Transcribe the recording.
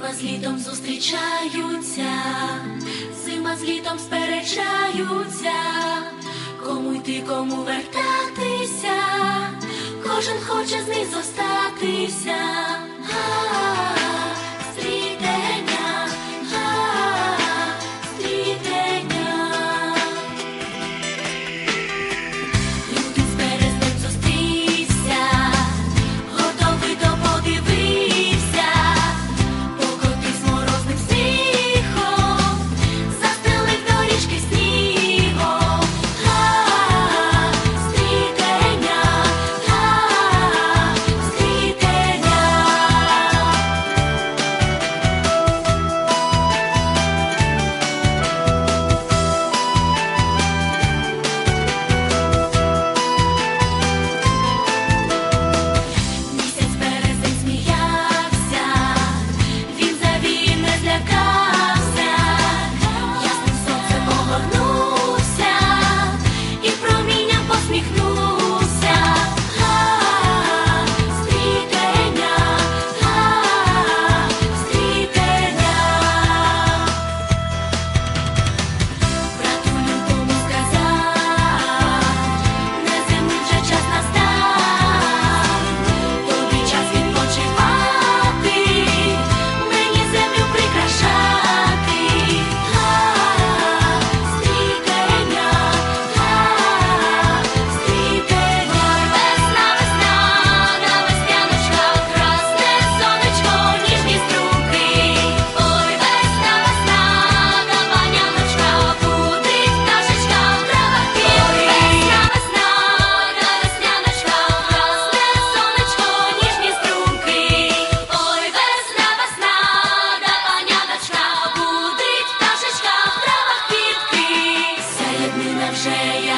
Зима з літом зустрічаються, зима з літом сперечаються, кому йти, кому вертатися, кожен хоче з них зостатися.